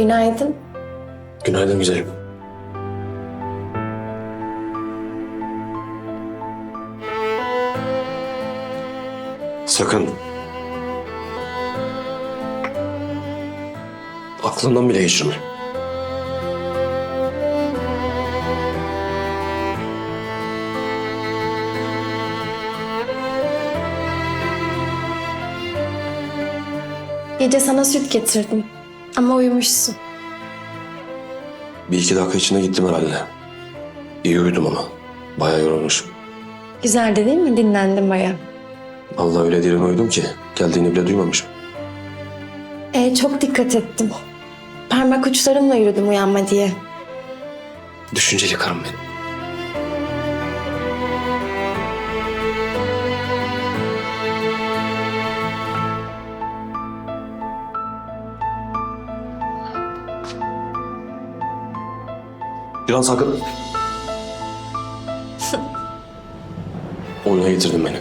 Günaydın. Günaydın güzelim. Sakın. Aklından bile geçirme. Gece sana süt getirdim. Ama uyumuşsun. Bir iki dakika içinde gittim herhalde. İyi uyudum ama. Bayağı yorulmuşum. Güzeldi değil mi? Dinlendim baya. Allah öyle derin uyudum ki geldiğini bile duymamışım. Ee, çok dikkat ettim. Parmak uçlarımla yürüdüm uyanma diye. Düşünceli karım benim. Bir an sakın. Oyuna getirdin beni.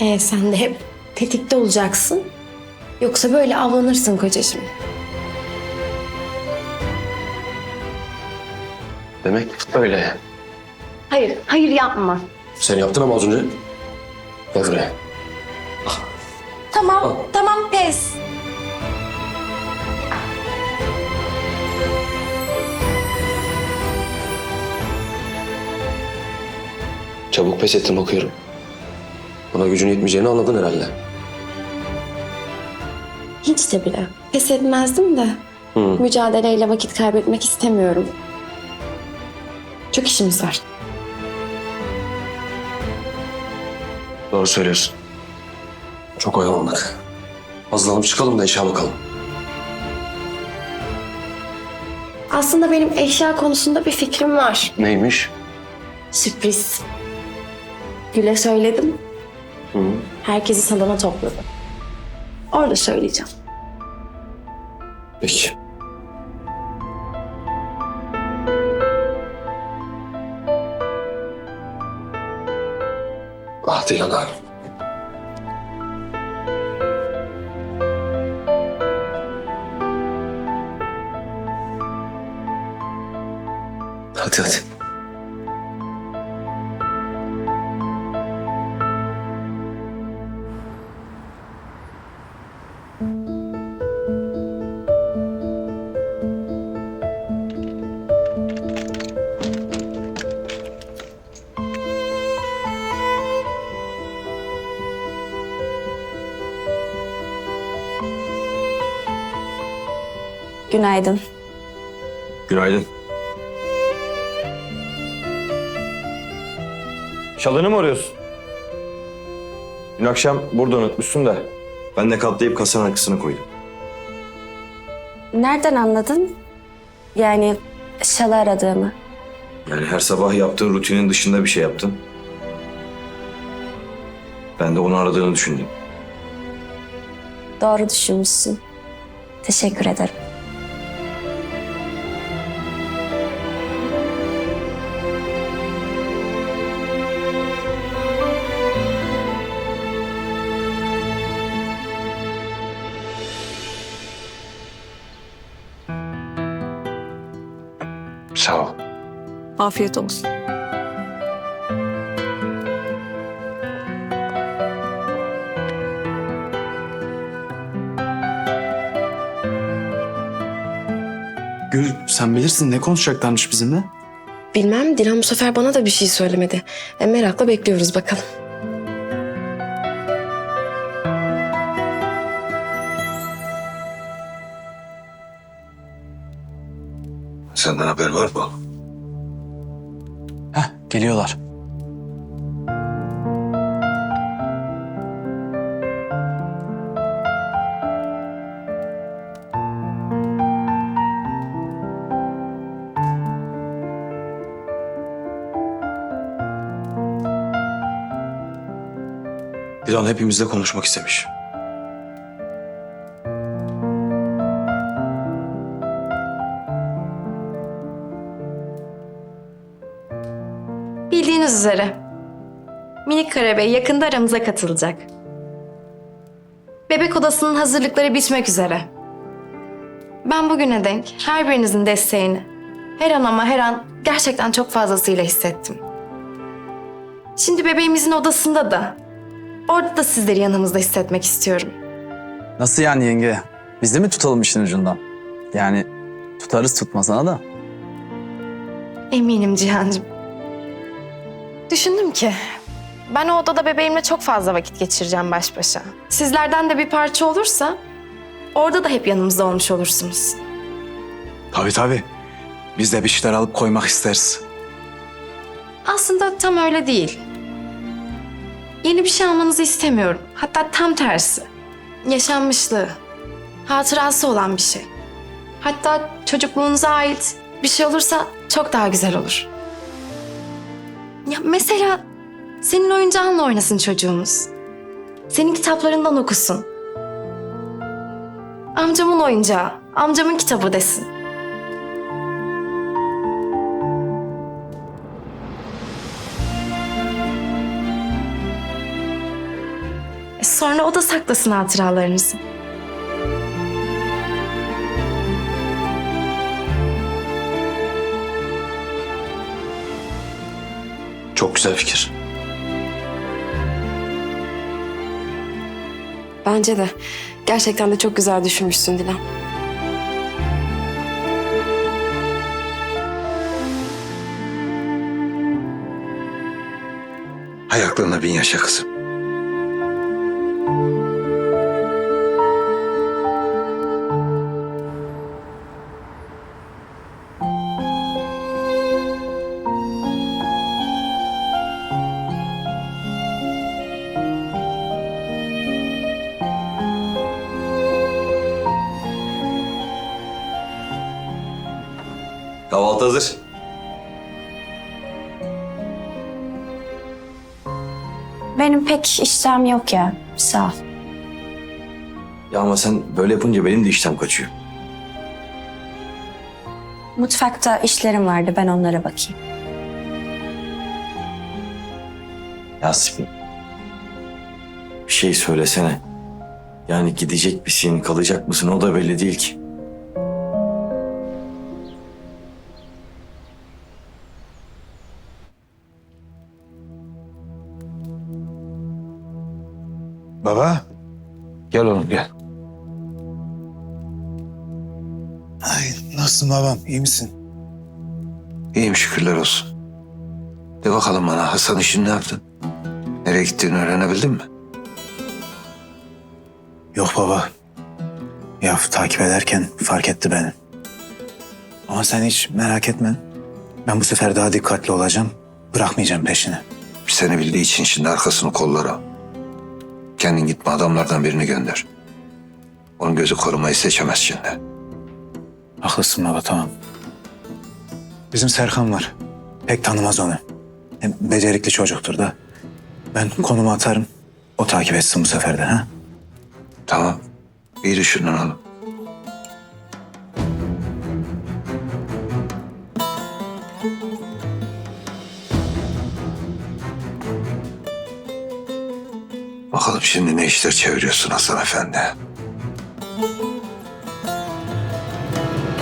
Ee, sen de hep tetikte olacaksın. Yoksa böyle avlanırsın kocacığım. Demek öyle. Hayır, hayır yapma. Sen yaptın ama az önce. Gel buraya. Tamam, tamam pes. Çabuk pes ettim bakıyorum. Buna gücün yetmeyeceğini anladın herhalde. Hiç de bile. Pes etmezdim de. Hı. Mücadeleyle vakit kaybetmek istemiyorum. Çok işimiz var. Doğru söylüyorsun. Çok oyalandık. Hazırlanıp çıkalım da işe bakalım. Aslında benim eşya konusunda bir fikrim var. Neymiş? Sürpriz. Gül'e söyledim. Hı. Herkesi salona topladım. Orada söyleyeceğim. Peki. Ah Dilan abi. Hadi hadi. Günaydın. Günaydın. Şalını mı arıyorsun? Dün akşam burada unutmuşsun da ben de katlayıp kasanın arkasına koydum. Nereden anladın? Yani şalı aradığımı. Yani her sabah yaptığın rutinin dışında bir şey yaptın. Ben de onu aradığını düşündüm. Doğru düşünmüşsün. Teşekkür ederim. Sağ ol. Afiyet olsun. Gül sen bilirsin ne konuşacaklarmış bizimle? Bilmem Dilan bu sefer bana da bir şey söylemedi. E, merakla bekliyoruz bakalım. Senden haber var mı? Heh geliyorlar. Dilan hepimizle konuşmak istemiş. Bildiğiniz üzere Minik Karabey yakında aramıza katılacak. Bebek odasının hazırlıkları bitmek üzere. Ben bugüne denk her birinizin desteğini her an ama her an gerçekten çok fazlasıyla hissettim. Şimdi bebeğimizin odasında da orada da sizleri yanımızda hissetmek istiyorum. Nasıl yani yenge? Biz de mi tutalım işin ucundan? Yani tutarız tutmasana da. Eminim Cihan'cığım. Düşündüm ki ben o odada bebeğimle çok fazla vakit geçireceğim baş başa. Sizlerden de bir parça olursa orada da hep yanımızda olmuş olursunuz. Tabii tabii. Biz de bir şeyler alıp koymak isteriz. Aslında tam öyle değil. Yeni bir şey almanızı istemiyorum. Hatta tam tersi. Yaşanmışlığı, hatırası olan bir şey. Hatta çocukluğunuza ait bir şey olursa çok daha güzel olur. Ya mesela senin oyuncağınla oynasın çocuğumuz. Senin kitaplarından okusun. Amcamın oyuncağı, amcamın kitabı desin. E Sonra o da saklasın hatıralarınızı. Çok güzel fikir. Bence de. Gerçekten de çok güzel düşünmüşsün Dilan. Hay aklına bin yaşa kızım. Kahvaltı hazır. Benim pek iştahım yok ya. Sağ ol. Ya ama sen böyle yapınca benim de iştahım kaçıyor. Mutfakta işlerim vardı. Ben onlara bakayım. Yasemin. Bir şey söylesene. Yani gidecek misin, kalacak mısın o da belli değil ki. Baba. Gel oğlum gel. Ay nasılsın babam? İyi misin? İyiyim şükürler olsun. De bakalım bana Hasan işini ne yaptın? Nereye gittiğini öğrenebildin mi? Yok baba. Ya takip ederken fark etti beni. Ama sen hiç merak etme. Ben bu sefer daha dikkatli olacağım. Bırakmayacağım peşini. Seni bildiği için şimdi arkasını kollara. Kendin gitme adamlardan birini gönder. Onun gözü korumayı seçemez şimdi. Haklısın baba tamam. Bizim Serkan var. Pek tanımaz onu. Hem becerikli çocuktur da. Ben konumu atarım. O takip etsin bu sefer de ha. Tamam. İyi düşünün oğlum. Şimdi ne işler çeviriyorsun Hasan Efendi?